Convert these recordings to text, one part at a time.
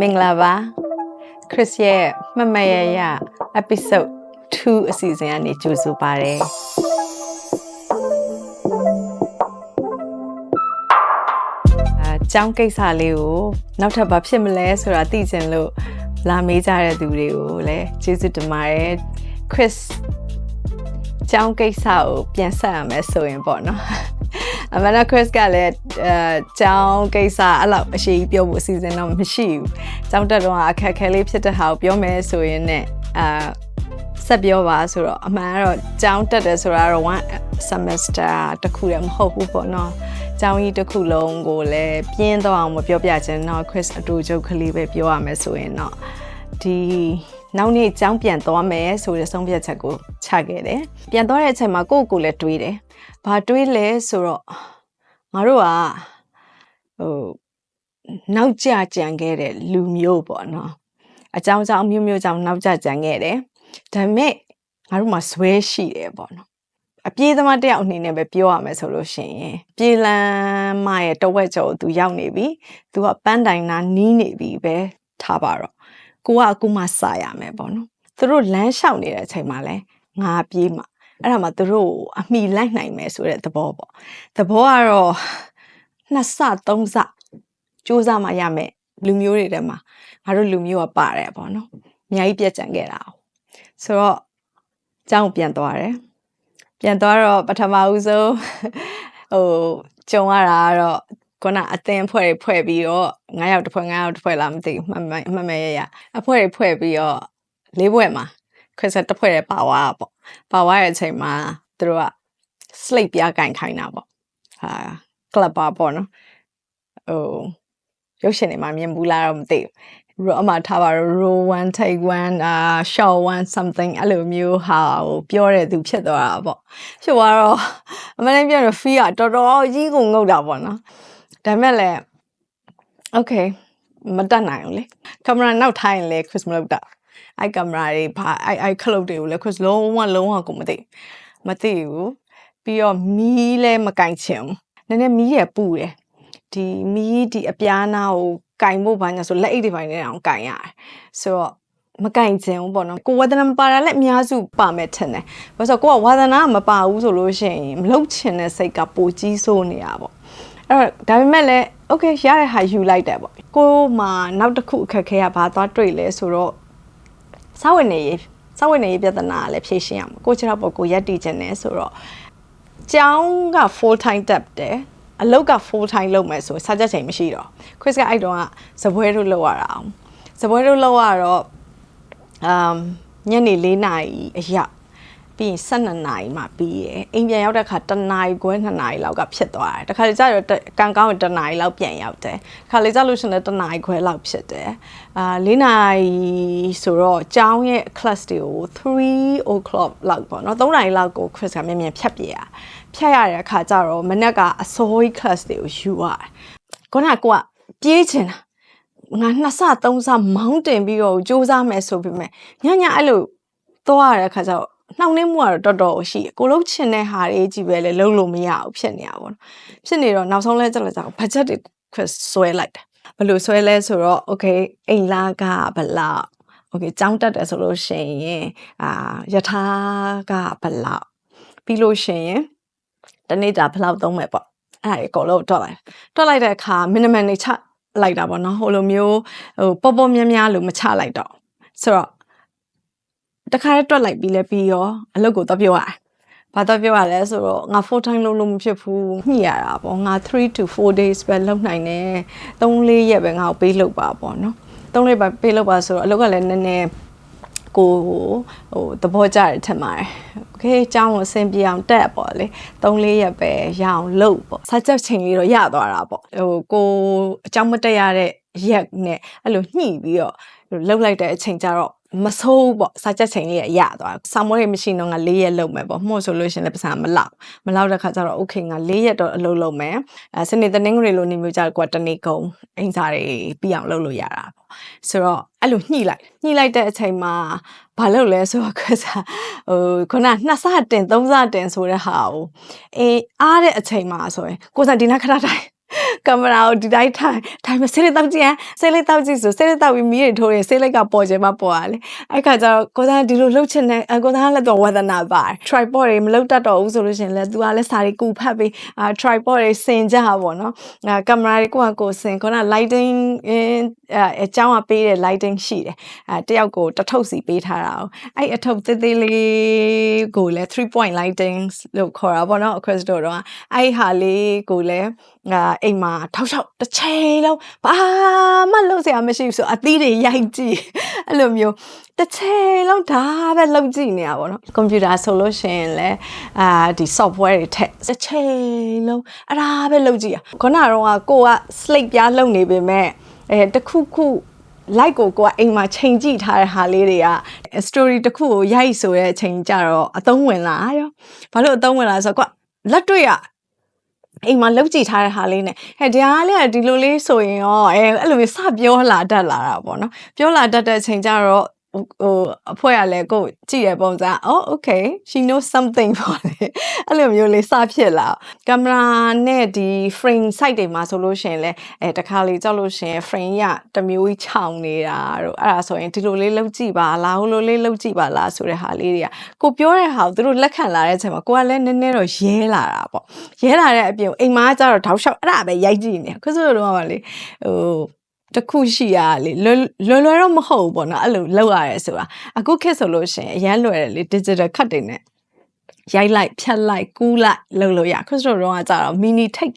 မင်္ဂလာပါ Chris ရဲ့မမရရ episode 2အစီအစဉ်ကနေကြိုဆိုပါရယ်အကြောင်းကိစ္စလေးကိုနောက်ထပ်ဘာဖြစ်မလဲဆိုတာသိချင်လို့လာမေးကြတဲ့သူတွေကိုလည်းကျေးဇူးတင်ပါတယ် Chris ကျောင်းကိစ္စကိုပြန်ဆက်ရမယ်ဆိုရင်ပေါ့နော် အမနာခရစ်ကလည်းအဲကျောင်းကိစ္စအဲ့လောက်အရှိကြီးပြောဖို့အစီအစဉ်တော့မရှိဘူးကျောင်းတက်တော့အခက်အခဲလေးဖြစ်တဲ့ဟာကိုပြောမယ်ဆိုရင်ねအာဆက်ပြောပါဆိုတော့အမှန်ကတော့ကျောင်းတက်တယ်ဆိုတာတော့ one semester တစ်ခုတည်းမဟုတ်ဘူးပေါ့နော်ကျောင်းကြီးတစ်ခုလုံးကိုလည်းပြင်းတော့အောင်မပြောပြချင်တော့ Chris အတူချုပ်ကလေးပဲပြောရမယ်ဆိုရင်တော့ဒီနောက်နေ့ကျောင်းပြန်သွားမယ်ဆိုတဲ့ဆုံးဖြတ်ချက်ကိုချခဲ့တယ်။ပြန်သွားတဲ့အချိန်မှာကိုယ့်ကိုယ်လည်းတွေးတယ်။ ဘာတွေးလဲဆိုတော့ငါတို့ကဟိုနောက်ကျကြံခဲ့တဲ့လူမျိုးပေါ့နော်။အကြောင်းကြောင့်မျိုးမျိုးကြောင့်နောက်ကျကြံခဲ့တယ်။ဒါပေမဲ့ငါတို့မှာဇွဲရှိတယ်ပေါ့နော်။အပြေးသမားတစ်ယောက်အနေနဲ့ပဲပြောရမယ်ဆိုလို့ရှိရင်ပြေးလန်းမရဲ့တဝက်ကျော်သူရောက်နေပြီ။ तू ကပန်းတိုင်နာနီးနေပြီပဲထားပါတော့။ကိုကအခုမှစာရမယ်ပေါ့နော်သူတို့လမ်းလျှောက်နေတဲ့အချိန်မှာလဲငါပြေးမှာ အဲ့ဒါမှသူတို့ကိုအမိလိုက်နိုင်မယ်ဆိုတဲ့သဘောပေါ့သဘောကတော့နှစ်ဆသုံးဆစူးစမ်းမှရမယ်လူမျိုးတွေထဲမှာငါတို့လူမျိုးကပါတယ်ပေါ့နော်အများကြီးပြက်ကြံခဲ့တာဆိုတော့အကြောင်းပြန်သွားတယ်ပြန်သွားတော့ပထမဦးဆုံးဟိုကြုံရတာကတော့ခုနအသင်းဖွဲ့တွေဖွဲ့ပြီးတော့9ယောက်တစ်ဖွဲ့9ယောက်တစ်ဖွဲ့လားမသိဘူးမှတ်မှတ်မရရအဖွဲ့တွေဖွဲ့ပြီးတော့လေးဘွဲ့မှာ ခရစ်စတစ်ဖွဲ့တွေပါသွားတာပေါ့ပါသွားတဲ့အချိန်မှာသူတို့က slate ပြကင်ခိုင်းတာပေါ့ဟာ club ပါပေါ့နော်ဟိုရုပ်ရှင်တွေမှာမြင်ဘူးလားတော့မသိဘူးရောအမှထားပါတော့ row 1 take 1အာ shot 1 something အဲ့လိုမျိုးဟာကိုပြောတဲ့သူဖြစ်သွားတာပေါ့ဖြစ်သွားတော့အမှန်တမ်းပြောရင် fee ကတော်တော်ကြီးကိုငုတ်တာပေါ့နော်ဒါပေမဲ့လည်း okay မတတ်နိုင်ဘူးလေကင်မရာနောက်ထိုင်ရင်လေ Chris မလုပ်တာ အဲ့ကင်မရာတွေဘာအဲ့အဲ့ခလုတ်တွေကိုလေ Chris လုံးဝလုံးဝကိုမသိမသိဘူးပြီးတော့မီးလဲမကင်ချင်ဘူးနည်းနည်းမီးရပူတယ်ဒီမီးဒီအပြားနာကိုကင်ဖို့ဘာညာဆိုလက်အိတ်တွေပိုင်းနဲ့အောင်ကင်ရတယ်ဆိုတော့မကင်ချင်ဘူးပေါ့နော်ကိုဝဒနာမပါတာလည်းအများစုပါမယ်ထင်တယ်ဘာလို့ဆိုကိုကဝဒနာမပါဘူးဆိုလို့ရှိရင်မလုပ်ချင်တဲ့စိတ်ကပိုကြီးဆိုးနေတာပေါ့အဲ့တော့ဒါပေမဲ့လည်း okay ရတဲ့ဟာယူလိုက်တယ်ပေါ့ကိုမှနောက်တစ်ခုအခက်ခဲကဘာသွားတွေ့လဲဆိုတော့ စာဝင်နေရေးစာဝင်နေရေးပြဿနာကလည်းဖြေရှင်းရမှာကိုချတော့ပေါ့ကိုရက်တည်ခြင်းနဲ့ဆိုတော့ကျောင်းက full time တက်တယ်အလုပ်က full time လုပ်မယ်ဆိုစာချက်ချိန်မရှိတော့ Chris ကအဲ့တုန်းကဇပွဲတို့လုပ်ရတာအောင်ဇပွဲတို့လုပ်ရတော့အမ်ညနေ၄နာရီအရောက် ပြီးရင်12နာရီမှပြီးရယ်အိမ်ပြန်ရောက်တဲ့အခါတနာရီခွဲ2နာရီလောက်ကဖြစ်သွားတယ်တခါလေကျတော့ကန်ကောင်းတနာရီလောက်ပြန်ရောက်တယ်ခါလေကျလို့ရှိရင်တနာရီခွဲလောက်ဖြစ်တယ်အာ၄နာရီဆိုတော့ကျောင်းရဲ့ class တွေကို3 o'clock လောက်ပေါ့နော်3နာရီလောက်ကို Chris ကမြန်မြန်ဖြတ်ပြရဖြတ်ရတဲ့အခါကျတော့မနေ့ကအစိုးရ class တွေကိုယူရတယ်ခုနကကိုကပြေးချင်တာငါနှစ်ဆသုံးဆမောင်းတင်ပြီးတော့စူးစမ်းမယ်ဆိုပေမဲ့ညညအဲ့လိုသွားရတဲ့အခါကျတော့ နှောင့်နှေးမှုကတော့တော်တော်ရှိတယ်ကိုလုံးချင်တဲ့ဟာတွေကြီးပဲလေလုံးလို့မရဘူးဖြစ်နေရပါတော့ဖြစ်နေတော့နောက်ဆုံးလဲကြက်လက်ကြဘတ်ဂျက်တွေဆွဲလိုက်တယ်ဘယ်လိုဆွဲလဲဆိုတော့ okay အိမ်လာကဘလောက် okay ကြောင်းတက်တယ်ဆိုလို့ရှိရင်အာယထာကဘလောက်ပြီးလို့ရှိရင်တနေ့တာဘလောက်သုံးမယ်ပေါ့အဲ့ဒါအကုန်လုံးတွက်လိုက်တွက်လိုက်တဲ့အခါ minimum နေချလိုက်တာပေါ့နော်ဟိုလိုမျိုးဟိုပေါ်ပေါ်များများလို့မချလိုက်တော့ဆိုတော့ တခါတည်းတွက်လိုက်ပြီးလဲပြီးရောအလုပ်ကိုတော့ပြောရတယ်။ဘာတော့ပြောရလဲဆိုတော့ငါ full time လုပ်လို့မဖြစ်ဘူးညှိရတာပေါ့ငါ3 to 4 days ပဲလုပ်နိုင်တယ်။3-4ရက်ပဲငါ့ကိုပေးလုပ်ပါပေါ့နော်။3-4ပဲပေးလုပ်ပါဆိုတော့အလုပ်ကလည်းနည်းနည်းကိုဟိုသဘောကျတယ်ထင်ပါတယ်။ Okay အကြောင်းကိုအဆင်ပြေအောင်တက်ပေါ့လေ။3-4ရက်ပဲရအောင်လုပ်ပေါ့။စာချက်ချိန်လေးတော့ရသွားတာပေါ့။ဟိုကိုအကြောင်းမတက်ရတဲ့ရက်နဲ့အဲ့လိုညှိပြီးတော့လှုပ်လိုက်တဲ့အချိန်ကျတော့ မဆိုးပေါ့စာချက်ချိန်လေးရရသွားဆောင်းမွေးမရှိတော့ငါ၄ရက်လုပ်မယ်ပေါ့မှုဆိုလို့ရှင်လည်းပစံမလောက်မလောက်တဲ့ခါကျတော့ okay ငါ၄ရက်တော့အလုပ်လုပ်မယ်အဲစနေတနင်္ဂနွေလိုနေမျိုးကြတော့ကွာတနေ့ကုန်အင်စားတွေပြီးအောင်လုပ်လို့ရတာပေါ့ဆိုတော့အဲ့လိုညှိလိုက်ညှိလိုက်တဲ့အချိန်မှာဘာလုပ်လဲဆိုတော့ခွစားဟိုခုနနှစ်ဆတင်သုံးဆတင်ဆိုတဲ့ဟာကိုအေးအားတဲ့အချိန်မှာဆိုရင်ကိုစားဒီနာခဏတိုင်းကင်မရာကိုဒီတိုင်းထိုင်ထိုင်မဆေးလေးတောက်ကြည့်ဟမ်ဆေးလေးတောက်ကြည့်ဆိုဆေးလေးတောက်ပြီးမီးတွေထိုးရင်ဆေးလိုက်ကပေါ်ချင်မှပေါ်ရလေအဲ့ခါကျတော့ကိုသားဒီလိုလှုပ်ချင်တဲ့ကိုသားလည်းတော့ဝါသနာပါတယ် tripod တွေမလှုပ်တတ်တော့ဘူးဆိုလို့ရှင်လဲသူကလည်းစာတွေကူဖတ်ပြီးအာ tripod တွေဆင်ကြပါတော့ကင်မရာတွေကိုကကိုဆင်ခုန lighting အကြောင်းကပေးတဲ့ lighting ရှိတယ်အဲတယောက်ကိုတထုပ်စီပေးထားတာ哦အဲ့အထုပ်သေးသေးလေးကိုလည်း3 point lighting လို့ခေါ်တာပေါ့နော် across door တော့အဲ့ဟာလေးကိုလည်းအိမ်မှာထောက်လျှောက်တစ်ချိန်လုံးဘာမှလုပ်စရာမရှိဘူးဆိုအသီးတွေရိုက်ကြည့်အဲ့လိုမျိုးတစ်ချိန်လုံးဒါပဲလုပ်ကြည့်နေရပါတော့ကွန်ပျူတာဆိုလို့ရှိရင်လည်းအာဒီ software တွေထက်တစ်ချိန်လုံးအဲ့ဒါပဲလုပ်ကြည့်ရခုနကတော့ကိုက slate ပြားလုပ်နေပေမဲ့အဲတခုခု like ကိုကိုကအိမ်မှာချိန်ကြည့်ထားတဲ့ဟာလေးတွေက story တစ်ခုကိုရိုက်ဆိုတဲ့အချိန်ကြတော့အသုံးဝင်လာရောဘာလို့အသုံးဝင်လာဆိုတော့ကိုကလက်တွေ့ရ အိမ်မှာလောက်ကြည့်ထားတဲ့ဟာလေးနဲ့ဟဲ့ဒီဟာလေးကဒီလိုလေးဆိုရင်ရောအဲအဲ့လိုမျိုးစပြောလာတတ်လာတာပေါ့နော်ပြောလာတတ်တဲ့အချိန်ကျတော့ ဟိုအဖွဲရလဲကိုကြည့်ရပုံစံ။ Oh okay she knows something ပေါ့လေ။အဲ့လိုမျိုးလေးစဖြစ်လာ။ကင်မရာနဲ့ဒီ frame site တွေမှာဆိုလို့ရှိရင်လဲအဲတခါလေကြောက်လို့ရှိရင် frame ရတစ်မျိုးကြီးခြောင်နေတာတို့အဲ့ဒါဆိုရင်ဒီလိုလေးလောက်ကြည့်ပါလားဟိုလိုလေးလောက်ကြည့်ပါလားဆိုတဲ့ဟာလေးတွေကကိုပြောတဲ့ဟာကိုသူတို့လက်ခံလာတဲ့အချိန်မှာကိုကလည်းနည်းနည်းတော့ရဲလာတာပေါ့။ရဲလာတဲ့အပြင်အိမ်မှာကျတော့တောက်လျှောက်အဲ့ဒါပဲရိုက်ကြည့်နေ။ခုဆိုတော့ကလေဟို တစ်ခုရှိရလေလွယ်လွယ်လွယ်တော့မဟုတ်ဘူးပေါ့နော်အဲ့လိုလောက်ရတယ်ဆိုတာအခုခေတ်ဆိုလို့ရှိရင်အရန်လွယ်တယ်လေ digital cut တွေနဲ့ရိုက်လိုက်ဖြတ်လိုက်ကူးလိုက်လုပ်လို့ရခရစ်စတိုတော့ကကြတော့ mini take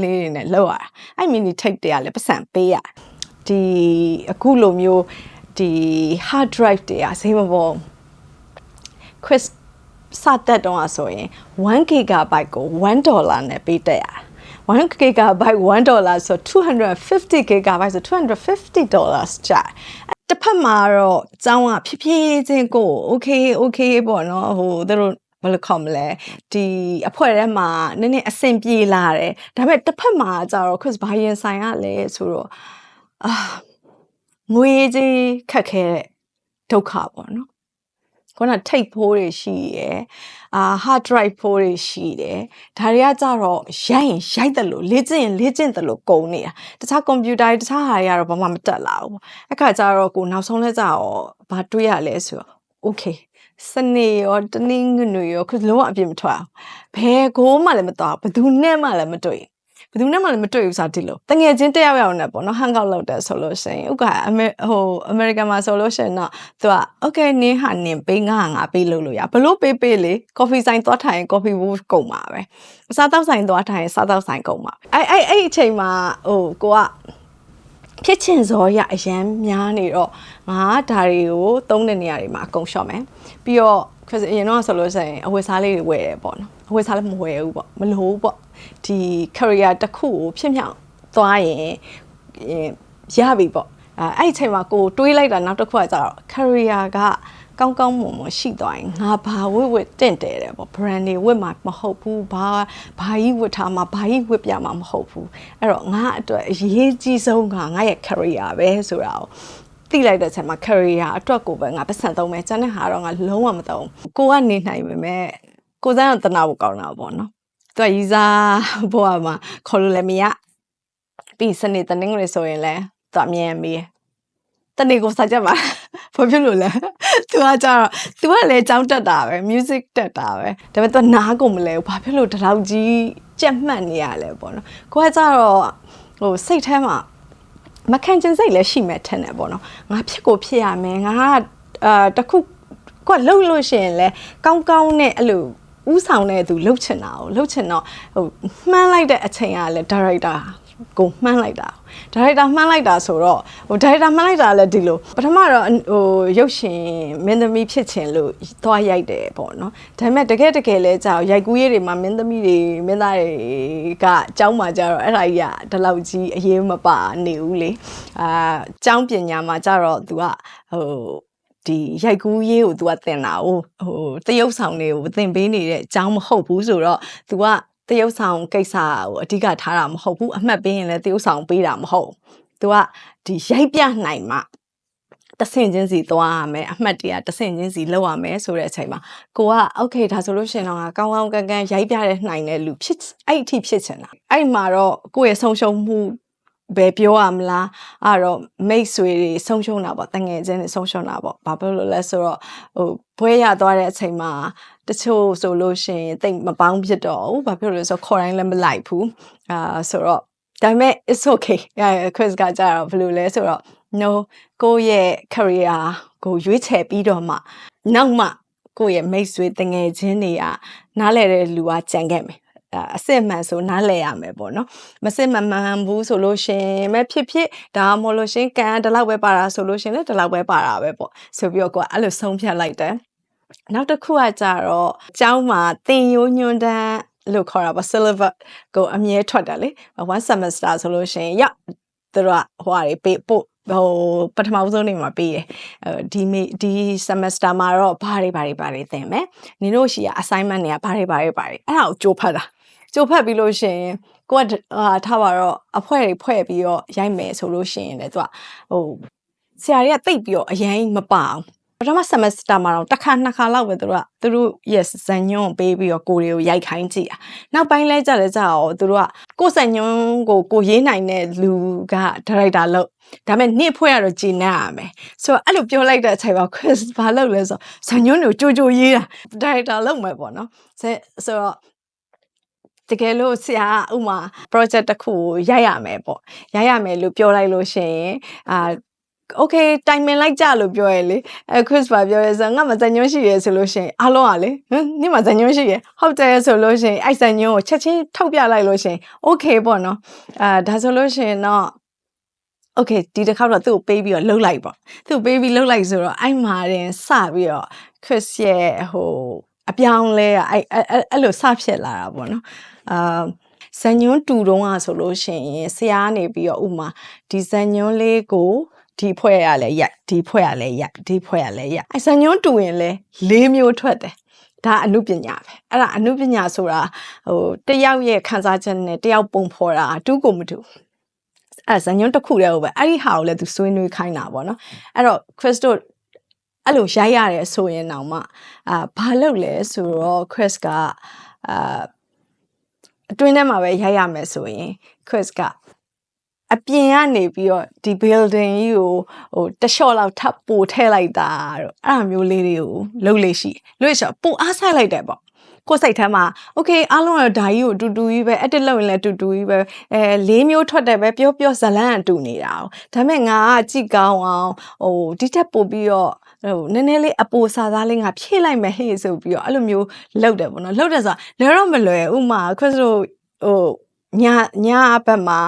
လေးတွေနဲ့လောက်ရတာအဲ့ mini take တွေကလည်းပတ်စံပေးရဒီအခုလိုမျိုးဒီ hard drive တွေကဈေးမပေါ် Chris စတက်တော့ဆိုရင်1 gigabyte ကို1 dollar နဲ့ပေးတက်ရတယ် 1 gigabyte 1 dollar ဆို250 gigabyte ဆို250 dollars ကျတစ်ဖက်မှာတော့အကြောင်းကဖြည်းဖြည်းချင်းကို okay okay ပေါ့နော်ဟိုသူတို့ဘယ်လိုခေါ်မလဲဒီအဖွဲထဲမှာနည်းနည်းအဆင်ပြေလာတယ်ဒါပေမဲ့တစ်ဖက်မှာကျတော့ Chris ဘာရင်ဆိုင်ရလဲဆိုတော့အာငွေကြီးခက်ခဲတဲ့ဒုက္ခပေါ့နော် ခုနထိတ်ဖိုးတွေရှိရယ်အာ hard drive ဖိုးတွေရှိတယ်ဒါတွေကကြတော့ရိုက်ရင်ရိုက်တယ်လို့လေ့ကျင့်ရင်လေ့ကျင့်တယ်လို့ကုန်နေတာတခြားကွန်ပျူတာတွေတခြားဟာတွေကတော့ဘာမှမတက်လာဘူးပေါ့အခါကျတော့ကိုနောက်ဆုံးလဲကြတော့ဘာတွေးရလဲဆိုတော့ okay စနေရောတနင်္ဂနွေရောခုလုံးဝအပြစ်မထွက်အောင်ဘယ်ကိုမှလည်းမတော်ဘယ်သူနဲ့မှလည်းမတွေ့ ဘယ်သူနဲ့မှလည်းမတွေ့ဘူးဆိုတာဒီလိုတငယ်ချင်းတယောက်ယောက်နဲ့ပေါ့နော်ဟန်ကောက်လုပ်တယ်ဆိုလို့ရှိရင်ဥက္ကအမေဟိုအမေရိကန်မှာဆိုလို့ရှိရင်တော့သူက okay နင်းဟာနင်းပေးငါငါပေးလို့လို့ရဘလို့ပေးပေးလေ coffee ဆိုင်သွားထိုင် coffee booth ကုန်ပါပဲအစားတောက်ဆိုင်သွားထိုင်စားတောက်ဆိုင်ကုန်ပါအဲ့အဲ့အဲ့အချိန်မှာဟိုကိုကဖြစ်ချင်စောရအရန်များနေတော့ငါဒါတွေကိုသုံးတဲ့နေရာတွေမှာအကုန်ရှော့မယ်ပြီးတော့ခရစ်အရင်တော့ဆိုလို့ရှိရင်အဝတ်စားလေးတွေဝယ်တယ်ပေါ့နော်အဝတ်စားလည်းမဝယ်ဘူးပေါ့မလို့ပေါ့ ဒီ career တစ်ခုကိုဖြစ်မြောက်သွားရင်ရပြီပေါ့အဲအဲ့ဒီအချိန်မှာကိုတွေးလိုက်တာနောက်တစ်ခုကကျတော့ career ကကောင်းကောင်းမွန်မွန်ရှိသွားရင်ငါဘာဝတ်ဝတ်တင့်တယ်တယ်ပေါ့ brand တွေဝတ်မှာမဟုတ်ဘူးဘာဘာကြီးဝတ်ထားမှာဘာကြီးဝတ်ပြမှာမဟုတ်ဘူးအဲ့တော့ငါအတွက်အရေးကြီးဆုံးကငါရဲ့ career ပဲဆိုတာကိုတိလိုက်တဲ့ချိန်မှာ career အတွက်ကိုပဲငါပတ်စံသုံးမယ်ကျန်တဲ့ဟာတော့ငါလုံးဝမသုံးကိုကနေနိုင်ပေမဲ့ကိုစမ်းတော့တနာဖို့ကောင်းတာပေါ့နော် သူကရီစားဘွားမှာခေါ်လို့လည်းမရပြီးစနေတနင်္ဂနွေဆိုရင်လည်းသူအမြင်မေးတနေ့ကိုစာကြမှာဘာဖြစ်လို့လဲသူကကြတော့သူကလည်းကြောင်းတက်တာပဲ music တက်တာပဲဒါပေမဲ့သူနားကုန်မလဲဘာဖြစ်လို့တလောက်ကြီးကြက်မှတ်နေရလဲပေါ့နော်ကိုကကြတော့ဟိုစိတ်ထဲမှာမခံချင်စိတ်လည်းရှိမဲ့ထင်တယ်ပေါ့နော်ငါဖြစ်ကိုဖြစ်ရမယ်ငါကအာတခုကိုကလှုပ်လို့ရှိရင်လဲကောင်းကောင်းနဲ့အဲ့လို ဥဆောင်တဲ့သူလှုပ်ချင်တာကိုလှုပ်ချင်တော့ဟိုမှန်းလိုက်တဲ့အချိန်ကလည်း director ကိုမှန်းလိုက်တာဒါရိုက်တာမှန်းလိုက်တာဆိုတော့ဟိုဒါရိုက်တာမှန်းလိုက်တာလည်းဒီလိုပထမတော့ဟိုရုပ်ရှင်မင်းသမီးဖြစ်ချင်လို့သွားရိုက်တယ်ပေါ့နော်ဒါပေမဲ့တကယ်တကယ်လဲကြာရိုက်ကူးရေးတွေမှာမင်းသမီးတွေမင်းသားတွေကကျောင်းမှာကြတော့အဲ့ဒါကြီးကဒီလောက်ကြီးအရေးမပါနေဘူးလေအာကျောင်းပညာမှာကြတော့ तू ကဟို ဒီရိုက်ကူးရေးကို तू ကသင်တာဟိုဟိုတရုပ်ဆောင်တွေကိုသင်ပေးနေတဲ့အကြောင်းမဟုတ်ဘူးဆိုတော့ तू ကတရုပ်ဆောင်ကိစ္စကိုအဓိကထားတာမဟုတ်ဘူးအမှတ်ပေးရင်လည်းတရုပ်ဆောင်ပေးတာမဟုတ်သူကဒီရိုက်ပြနိုင်မှ တဆင့်ချင်းစီသွားရမယ်အမှတ်တရတဆင့်ချင်းစီလောက်ရမယ်ဆိုတဲ့အချိန်မှာကိုကโอเคဒါဆိုလို့ရှရင်တော့ငါကောင်းကောင်းကန်ကန်ရိုက်ပြတဲ့နှိုင်တဲ့လူဖြစ်အဲ့အထိဖြစ်ချင်တာအဲ့မှာတော့ကိုယ့်ရဲ့ဆုံးရှုံးမှု ဘယ်ပြောရမလားအဲ့တော့မိတ်ဆွေတွေဆုံးရှုံးတာပေါ့တငယ်ချင်းတွေဆုံးရှုံးတာပေါ့ဘာဖြစ်လို့လဲဆိုတော့ဟိုဘွဲရသွားတဲ့အချိန်မှာတချို့ဆိုလို့ရှရင်တိတ်မပေါင်းဖြစ်တော့ဘူးဘာဖြစ်လို့လဲဆိုတော့ခေါ်တိုင်းလည်းမလိုက်ဘူးအာဆိုတော့ဒါပေမဲ့ it's okay အဲ quiz ကကြတော့ဘယ်လိုလဲဆိုတော့ no ကိုယ့်ရဲ့ career ကိုရွေးချယ်ပြီးတော့မှနောက်မှကိုယ့်ရဲ့မိတ်ဆွေတငယ်ချင်းတွေကနားလဲတဲ့လူကကြံခဲ့မယ် အအစစ်မှန်ဆိုနားလဲရမယ်ပေါ့နော်မစစ်မမှန်ဘူးဆိုလို့ရှင်မဲ့ဖြစ်ဖြစ်ဒါမှမဟုတ်လို့ရှင်ကန်ဒီလောက်ပဲပါတာဆိုလို့ရှင်လည်းဒီလောက်ပဲပါတာပဲပေါ့ဆိုပြီးတော့ကိုကအဲ့လိုဆုံးဖြတ်လိုက်တယ်နောက်တစ်ခုကကြတော့အเจ้าမှာတင်ယိုးညွန်းတန်းလို့ခေါ်တာပေါ့ syllabus ကိုအမြဲထွက်တယ်လေ one semester ဆိုလို့ရှင်ရသူတို့ကဟိုဟာတွေပေးပို့ဟိုပထမဦးဆုံးနေမှာပေးရဒီမေဒီ semester မှာတော့ဘာတွေဘာတွေဘာတွေသင်မယ်နင်တို့ရှိရ assignment တွေကဘာတွေဘာတွေဘာတွေအဲ့ဒါကိုကြိုးဖတ်တာ ကြိုးဖတ်ပြီးလို့ရှင်ကိုကဟာထားပါတော့အဖွဲတွေဖွဲ့ပြီးတော့ရိုက်မယ်ဆိုလို့ရှင်လေသူကဟိုဆရာတွေကတိတ်ပြီးတော့အရင်မပအောင်ပထမ semester မှာတော့တစ်ခါနှစ်ခါလောက်ပဲသူတို့ကသူတို့ yes ဇန်ညွန့်ပေးပြီးတော့ကိုတွေကိုရိုက်ခိုင်းကြည့်อ่ะနောက်ပိုင်းလဲကြလဲကြတော့သူတို့ကကိုဇန်ညွန့်ကိုကိုရေးနိုင်တဲ့လူကဒါရိုက်တာလို့ဒါပေမဲ့နေ့ဖွဲ့ရတော့ဂျင်းနေရမယ်ဆိုတော့အဲ့လိုပြောလိုက်တဲ့အချိန်မှာ quiz ဘာလုပ်လဲဆိုဇန်ညွန့်ကိုကြိုကြိုရေးတာဒါရိုက်တာလုပ်မယ်ပေါ့နော်ဆိုဆိုတော့ တကယ်လို့ဆရာဥမာ project တစ်ခုကိုရိုက်ရမယ်ပေါ့ရိုက်ရမယ်လို့ပြောလိုက်လို့ရှိရင်အာ okay timing လိုက်ကြလို့ပြောရလေအဲ Chris ပါပြောရဲဆိုငါမဇန်ညွှန်းရှိရဲဆိုလို့ရှိရင်အားလုံးကလေဟမ်နင့်မဇန်ညွှန်းရှိရဲဟုတ်တယ်ဆိုလို့ရှိရင်အဲ့ဇန်ညွှန်းကိုချက်ချင်းထုတ်ပြလိုက်လို့ရှိရင် okay ပေါ့နော်အာဒါဆိုလို့ရှိရင်တော့ okay ဒီတစ်ခါတော့သူ့ကိုပေးပြီးတော့လှုပ်လိုက်ပေါ့သူ့ကိုပေးပြီးလှုပ်လိုက်ဆိုတော့အဲ့မှာတင်စပြီးတော့ Chris ရဲ့ဟို အပြောင်းလဲကအဲ့အဲ့အဲ့လိုစဖြစ်လာတာပေါ့နော်အာဇန်ညွန်းတူတုံးอ่ะဆိုလို့ရှိရင်ဆရာကနေပြီးတော့ဥမာဒီဇန်ညွန်းလေးကိုဒီဖွဲ့ရလဲရက်ဒီဖွဲ့ရလဲရက်ဒီဖွဲ့ရလဲရက်အဲဇန်ညွန်းတူရင်လဲ၄မျိုးထွက်တယ်ဒါအမှုပညာပဲအဲ့ဒါအမှုပညာဆိုတာဟိုတယောက်ရဲ့ခံစားချက်နဲ့တယောက်ပုံဖော်တာအတူကိုမတူအဲ့ဇန်ညွန်းတစ်ခုတည်းဟုတ်ပဲအဲ့ဒီဟာကိုလည်းသူဆွေးနွေးခိုင်းတာပေါ့နော်အဲ့တော့ Crystal အဲ့လိုရိုက်ရတယ်ဆိုရင်တော့မှအာဘာလုပ်လဲဆိုတော့ Chris ကအာအတွင်းထဲမှာပဲရိုက်ရမယ်ဆိုရင် Chris ကအပြင်ကနေပြီးတော့ဒီ building ကြီးကိုဟိုတလျှော့လောက်ထပ်ပို့ထည့်လိုက်တာတော့အဲ့လိုမျိုးလေးတွေကိုလုပ်လေရှိလို့ဆိုပို့အားဆိုင်လိုက်တယ်ပေါ့ကိုယ်စိတ်ထဲမှာ okay အားလုံးကတော့ဓာကြီးကိုတူတူကြီးပဲ edit လုပ်ရင်လည်းတူတူကြီးပဲအဲလေးမျိုးထွက်တယ်ပဲပြောပြောဇလန်းအတူနေတာ哦ဒါပေမဲ့ငါကကြည့်ကောင်းအောင်ဟိုဒီထက်ပို့ပြီးတော့ ဟိုနည်းနည်းလေးအပူစာသားလေးငါဖြည့်လိုက်မယ်ဟေ့ဆိုပြီးတော့အဲ့လိုမျိုးလုပ်တယ်ပေါ့နော်လုပ်တယ်ဆိုတာလွယ်တော့မလွယ်ဥမာခွတ်ဆိုဟို ညညအဘက်မှာ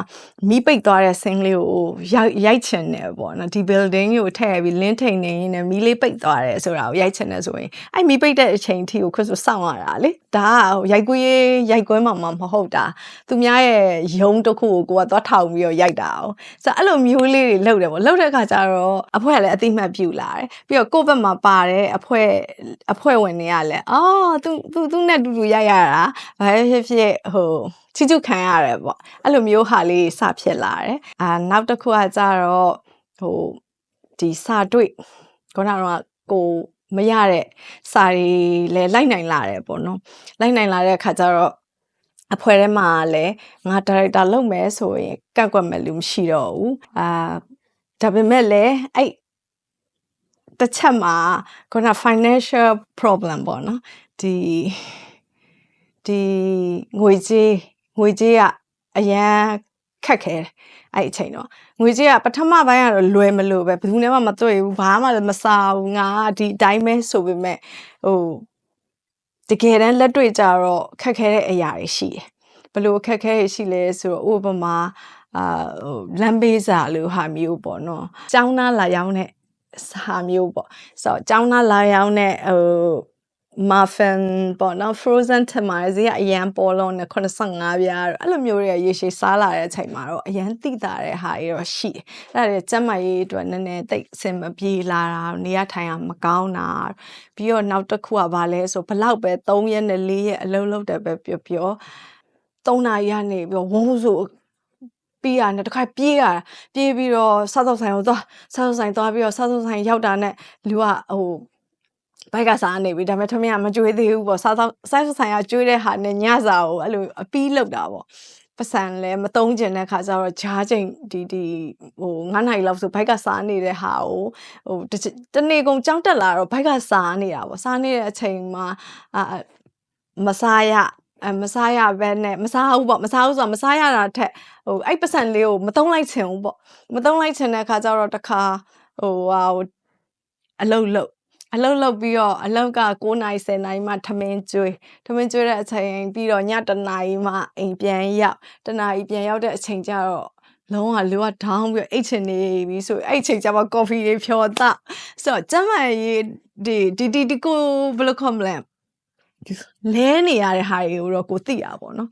မိပိတ်သွားတဲ့ဆင်းလေးကိုရိုက်ရိုက်ချင်တယ်ပေါ့နော်ဒီ building ကိုထည့်ပြီးလင်းထိန်နေရင်လည်းမီးလေးပိတ်သွားတယ်ဆိုတာကိုရိုက်ချင်တယ်ဆိုရင်အဲ့မီးပိတ်တဲ့အချိန်ထိကိုခွတ်ဆိုစောင့်ရတာလေဒါကရိုက်ကွေးရိုက်ကွဲမှာမဟုတ်တာသူများရဲ့ယုံတစ်ခုကိုကိုကသွားထောင်ပြီးတော့ရိုက်တာအောင်ဆိုတော့အဲ့လိုမျိုးလေးတွေလုပ်တယ်ပေါ့လုပ်တဲ့အခါကျတော့အဖွဲကလည်းအတိမတ်ပြူလာတယ်ပြီးတော့ကိုယ့်ဘက်မှာပါတဲ့အဖွဲအဖွဲဝင်တွေကလည်းအော်သူသူသူနဲ့တူတူရိုက်ရတာဘာဖြစ်ဖြစ်ဟိုချီချူခံရတယ်ပေါ့အဲ့လိုမျိုးဟာလေးစဖြစ်လာတယ်အာနောက်တစ်ခုကကြတော့ဟိုဒီစာတွေ့ခုနကတော့ကိုမရတဲ့စာတွေလည်းလိုက်နိုင်လာတယ်ပေါ့နော်လိုက်နိုင်လာတဲ့အခါကျတော့အဖွဲထဲမှာလည်းငါဒါရိုက်တာလုပ်မယ်ဆိုရင်ကန့်ကွက်မယ်လူမရှိတော့ဘူးအာဒါပေမဲ့လည်းအဲ့တစ်ချက်မှာခုန financial problem ပေါ့နော်ဒီဒီငွေကြေး ငွေကြေးကအရန်ခက်ခဲတယ်အဲ့အချိန်တော့ငွေကြေးကပထမပိုင်းကတော့လွယ်မလို့ပဲဘယ်သူမှမတွေ့ဘူးဘာမှလည်းမစားဘူးငါကဒီအတိုင်းပဲဆိုပေမဲ့ဟိုတကယ်တမ်းလက်တွေ့ကြတော့ခက်ခဲတဲ့အရာတွေရှိတယ်ဘလို့ခက်ခဲရရှိလဲဆိုတော့ဥပမာအာဟိုလမ်းဘေးစာလို့ဟာမျိုးပေါ့နော်။ကျောင်းသားလာရောက်တဲ့ဟာမျိုးပေါ့။ဆိုတော့ကျောင်းသားလာရောက်တဲ့ဟို muffin ပေါ့နော် frozen ထမဈေးကအရန်ပေါ်လုံးနဲ့85ပြားတော့အဲ့လိုမျိုးတွေရေရှည်စားလာတဲ့အချိန်မှာတော့အရန်တိတာတဲ့ဟာတွေတော့ရှိတယ်။အဲ့ဒါတွေကျန်းမာရေးအတွက်နည်းနည်းတိတ်အဆင်မပြေလာတာနေရထိုင်ရမကောင်းတာပြီးတော့နောက်တစ်ခုကဘာလဲဆိုဘလောက်ပဲ3ရက်နဲ့4ရက်အလုံးလုံးတယ်ပဲပြောပြော3နာရီကနေပြီးဝုန်းဆိုပြီးရနဲ့တခါပြေးရတာပြေးပြီးတော့စားသောက်ဆိုင်ကိုသွားစားသောက်ဆိုင်သွားပြီးတော့စားသောက်ဆိုင်ရောက်တာနဲ့လူကဟို ဘိုက်ကစားနေပြီဒါပေမဲ့ထမင်းကမကြွေးသေးဘူးပေါ့စားသောက်စားသောက်ဆိုင်ကကြွေးတဲ့ဟာနဲ့ညစာကိုအဲ့လိုအပီးလောက်တာပေါ့ပစံလဲမတုံးကျင်တဲ့ခါကျတော့ဂျားချိန်ဒီဒီဟို9နိုင်လောက်ဆိုဘိုက်ကစားနေတဲ့ဟာကိုဟိုတစ်ချက်တနေ့ကုန်ကြောင်းတက်လာတော့ဘိုက်ကစားနေတာပေါ့စားနေတဲ့အချိန်မှာအာမစားရအမစားရဘဲနဲ့မစားဘူးပေါ့မစားဘူးဆိုတော့မစားရတာထက်ဟိုအဲ့ပစံလေးကိုမတုံးလိုက်ချင်ဘူးပေါ့မတုံးလိုက်ချင်တဲ့ခါကျတော့တခါဟိုဟာဟိုအလုတ်လုတ် အလုတ်လုတ်ပြီးတော့အလုတ်က9နာရီ10နာရီမှထမင်းကျွေးထမင်းကျွေးတဲ့အချိန်ပြီးတော့ညတနာရီမှအိမ်ပြန်ရောက်တနာရီပြန်ရောက်တဲ့အချိန်ကျတော့လုံးဝလူကဒေါင်းပြီးတော့အိတ်ချင်နေပြီဆိုအဲ့အချိန်ကျမှကော်ဖီလေးဖြောတော့ဆိုတော့ကျမရေးဒီဒီဒီဒီကိုဘယ်လိုခေါ်မလဲလဲနေရတဲ့ဟာတွေကိုတော့ကိုသိရပါတော့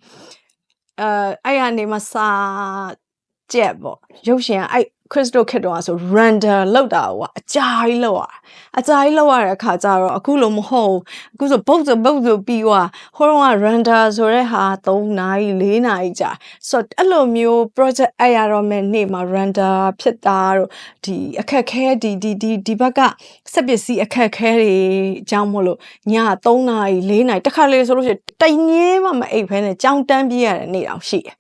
အဲအဲ့ကနေမှစာကြက်ပေါ့ရုပ်ရှင်ကအဲ့ ခရစ်စတိုခက်တော့ဆို render လောက်တာကွာအကြာကြီးလောက်ရအကြာကြီးလောက်ရတဲ့အခါကျတော့အခုလိုမဟုတ်အခုဆိုပုတ်ဆိုပုတ်ဆိုပြီးွာဟိုတော့က render ဆိုတဲ့ဟာ3နာရီ4နာရီကြာဆိုတော့အဲ့လိုမျိုး project အဲ့ရတော့မယ်နေ့မှာ render ဖြစ်တာတို့ဒီအခက်ခဲဒီဒီဒီဒီဘက်ကစက်ပစ္စည်းအခက်ခဲတွေအကြောင်းမို့လို့ည3နာရီ4နာရီတစ်ခါလေဆိုလို့ရှိရင်တိုင်ငင်းမှမအိပ်ဖဲနဲ့ကြောင်တန်းပြေးရတဲ့နေ့တောင်ရှိတယ်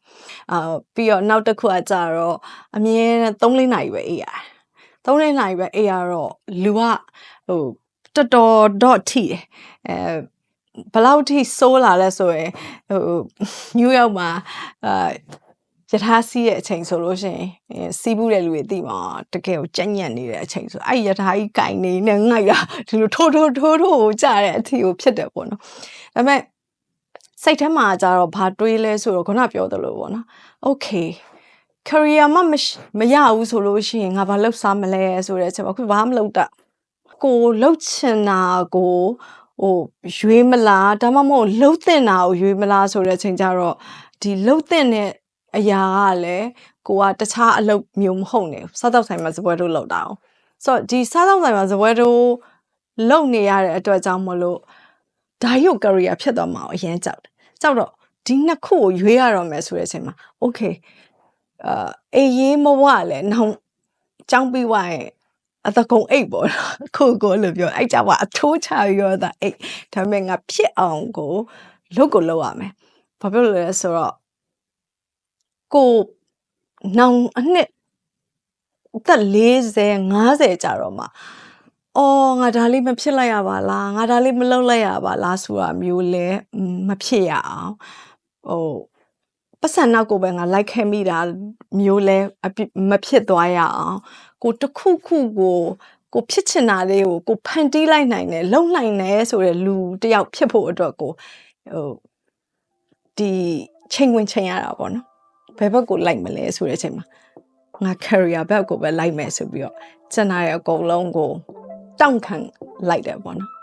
အာပြီးတော့နောက်တစ်ခုကကြတော့အမြဲ3-4နာရီပဲအေးရတယ်3-4နာရီပဲအေးရတော့လူကဟိုတော်တော်တော့ထိတယ်အဲဘယ်လောက်ထိဆိုးလာလဲဆိုရင်ဟိုနယူးယောက်မှာအာယထာစီးရဲ့အချိန်ဆိုလို့ရှိရင်စီးဘူးတဲ့လူတွေသိမှာတကယ်ကိုကြက်ညက်နေတဲ့အချိန်ဆိုအဲ့ယထာကြီးကင်နေနဲ့ငိုက်တာဒီလိုထိုးထိုးထိုးထိုးကြတဲ့အထီကိုဖြစ်တယ်ပေါ့နော်ဒါပေမဲ့ စိတ်ထဲမှာကြတော့ဘာတွေးလဲဆိုတော့ခုနပြောသလိုပေါ့နော် okay career မမရဘူးဆိုလို့ရှိရင်ငါဘာလုပ်စားမလဲဆိုတဲ့အချက်မှာအခုဘာမှမလုပ်တာကိုလှုပ်ချင်တာကိုဟိုရွေးမလားဒါမှမဟုတ်လှုပ်တင်တာကိုရွေးမလားဆိုတဲ့အချိန်ကျတော့ဒီလှုပ်တင်တဲ့အရာကလည်းကိုကတခြားအလုပ်မျိုးမဟုတ်နေဘူးစားတော့ဆိုင်မှာစပွဲတို့လောက်တာအောင်ဆိုတော့ဒီစားတော့ဆိုင်မှာစပွဲတို့လုံနေရတဲ့အတွက်ကြောင့်မလို့ ဒါရုပ် career ဖြစ်သွားမှာအရင်ကြောက်တယ်ကြောက်တော့ဒီနှစ်ခုကိုရွေးရတော့မယ်ဆိုတဲ့အချိန်မှာ okay အာအေးရေးမဝလဲနောက်ចောင်းပြီးွားရင်အတကုံအိတ်ပေါ့နော်ခုကိုလို့ပြောအဲ့ကြပါအထိုးချရောတာအိတ်ဒါပေမဲ့ငါဖြစ်အောင်ကိုလုတ်ကိုလောက်ရမယ်ဘာဖြစ်လို့လဲဆိုတော့ကိုနောင်အနှစ်အသက်40 50ကြာတော့မှ အော်ငါဒါလေးမဖြစ်လိုက်ရပါလားငါဒါလေးမလုပ်လိုက်ရပါလားဆိုတာမျိုးလဲမဖြစ်ရအောင်ဟိုပတ်စံနောက်ကိုပဲငါလိုက်ခဲ့မိတာမျိုးလဲမဖြစ်သွားရအောင်ကိုတခုခုကိုကိုဖြစ်ချင်တာလေးကိုကိုဖန်တီးလိုက်နိုင်တယ်လုံနိုင်တယ်ဆိုတဲ့လူတယောက်ဖြစ်ဖို့အတွက်ကိုဟိုဒီချိန်ဝင်ချိန်ရတာပေါ့နော်ဘယ်ဘက်ကိုလိုက်မလဲဆိုတဲ့အချိန်မှာငါ career ဘက်ကိုပဲလိုက်မယ်ဆိုပြီးတော့ကျန်တာရဲ့အကုန်လုံးကို တောင့်ခံလိုက်တယ်ပေါ့နော်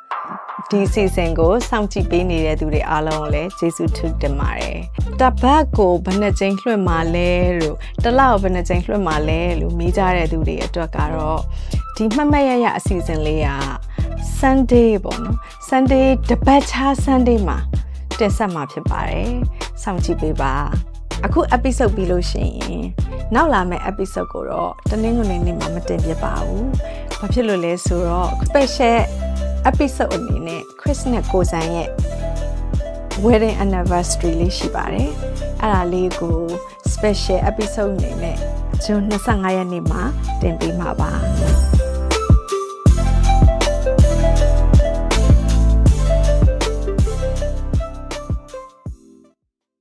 ဒီစီစဉ်ကိုစောင့်ကြည့်ပေးနေတဲ့သူတွေအားလုံးကိုလည်းကျေးဇူးတင်ပါတယ်။တပတ်ကိုဘယ်နှကြိမ်လွှင့်မှာလဲလို့တလောက်ဘယ်နှကြိမ်လွှင့်မှာလဲလို့မေးကြတဲ့သူတွေအတွက်ကတော့ဒီမှတ်မှတ်ရရအစီအစဉ်လေးက Sunday ပေါ့နော်။ Sunday တပတ်ခြား Sunday မှာတင်ဆက်မှာဖြစ်ပါတယ်။စောင့်ကြည့်ပေးပါ။အခု episode ပြီးလို့ရှိရင်နောက်လာမယ့် episode ကိုတော့တနင်္ဂနွေနေ့မှာမတင်ပြပါဘူး။ ဘာဖြစ်လို့လဲဆိုတော့ special episode အနေနဲ့ Chris နဲ့ကိုစံရဲ့ wedding anniversary လေးရှိပါတယ်။အဲ့ဒါလေးကို special episode အနေနဲ့ဇွန်25ရက်နေ့မှာတင်ပေးမှာပါ။